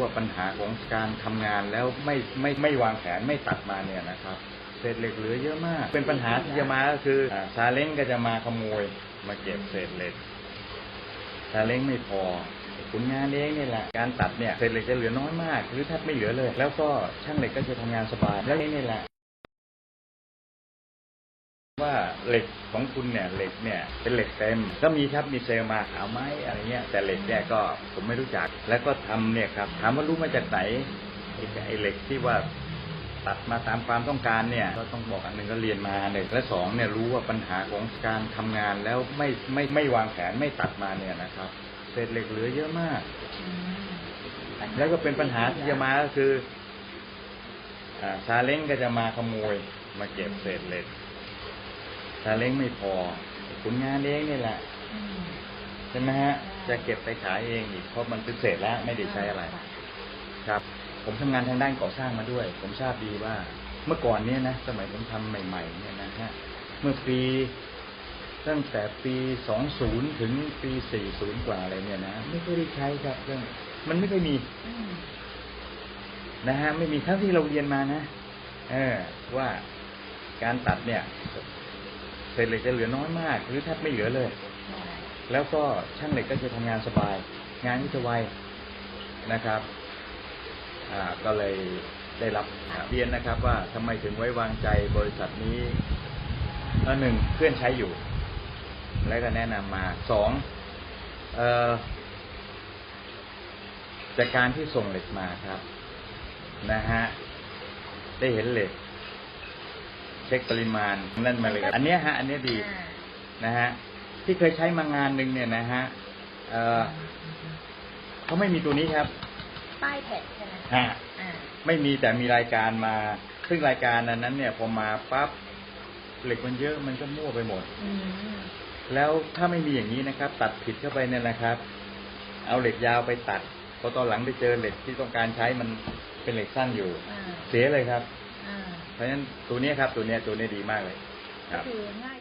ว่าปัญหาของการทำงานแล้วไม่ไม่ไม่วางแผนไม่ตัดมาเนี่ยนะครับเศษเหล็กเหลือเยอะมาก เป็นปัญหาที่จะมาก็คือซาเล้งก็จะมาขโมยมาเก็บเศษเหล็กซาเล้งไม่พอผลงานเองนี่แหละการตัดเนี่ยเศษเหล็กจะเหลือน้อยมาก หรือแทบไม่เหลือเลย แล้วก็ช่างเหล็กก็จะทำงานสบายแล้วนี่แหละ ว่าเหล็กของคุณเนี่ยเหล็กเนี่ยเป็นเหล็กเต็ม ก็มีครับมีเซลมาเอาไหมอะไรเงี้ยแต่เหล็กเนี่ยก็ผมไม่รู้จัก แล้วก็ทำเนี่ยครับถามว่ารู้มาจากไหนไอ้ไอ้เหล็กที่ว่าตัดมาตามความต้องการเนี่ยก็ต้องบอกอันหนึ่งก็เรียนมาหนึ่งและสองเนี่ยรู้ว่าปัญหาของการทำงานแล้วไม่ไม่ไม่วางแผนไม่ตัดมาเนี่ยนะครับเศษเหล็กเหลือเยอะมาก แล้วก็เป็นปัญหาที่จะมาก็คืออ่าซาเล้งก็จะมาขโมยมาเก็บเศษเหล็กาเล้งไม่พอผลงานเองนี่แหละใช่ไหมฮะ จะเก็บไปขายเองอีกเพราะมันเป็นเศษแล้วไม่ได้ใช้อะไร ครับ ผมทำงานทางด้านก่อสร้างมาด้วย ผมทราบดีว่า เมื่อก่อนเนี่ยนะสมัยผมทำใหม่ ๆ เนี่ยนะฮะเมื่อปีตั้งแต่ปี 20 ถึงปี 40 กว่าอะไรเนี่ยนะไม่เคยได้ใช้ครับเรื่องมันไม่เคยมีนะฮะไม่มีเท่าที่เราเรียนมานะเออว่าการตัดเนี่ยเศษเหล็กจะเหลือน้อยมาก หรือแทบไม่เหลือเลย แล้วก็ช่างเหล็กก็จะทำงานสบาย งานก็จะไวนะครับอ่าก็เลยได้รับเรียนนะครับ ว่าทำไมถึงไว้วางใจบริษัทนี้นหนึ่งเพื่อนใช้อยู่ แล้วก็แนะนำมาสองเอ่อจากการที่ส่งเหล็กมาครับ นะฮะ ได้เห็นเหล็ก เช็คปริมาณนั่นมาเลยครับอันเนี้ยฮะอันเนี้ยดีนะฮะที่เคยใช้มางานหนึ่งเนี่ยนะฮะเอ่อเขาไม่มีตัวนี้ครับ ป้ายแผ่นใช่ไหมฮะอ่าไม่มีแต่มีรายการมา ซึ่งรายการนั้นนั้นเนี่ยพอมาปั๊บเหล็กมันเยอะมันก็มั่วไปหมดอืมแล้วถ้าไม่มีอย่างนี้นะครับ ตัดผิดเข้าไปเนี่ยนะครับ เอาเหล็กยาวไปตัดพอตอนหลังไปเจอเหล็กที่ต้องการใช้มันเป็นเหล็กสั้นอยู่อ่าเสียเลยครับอ่า เพราะฉะนั้นตัวนี้ครับตัวนี้ตัวนี้ดีมากเลยครับ คือง่าย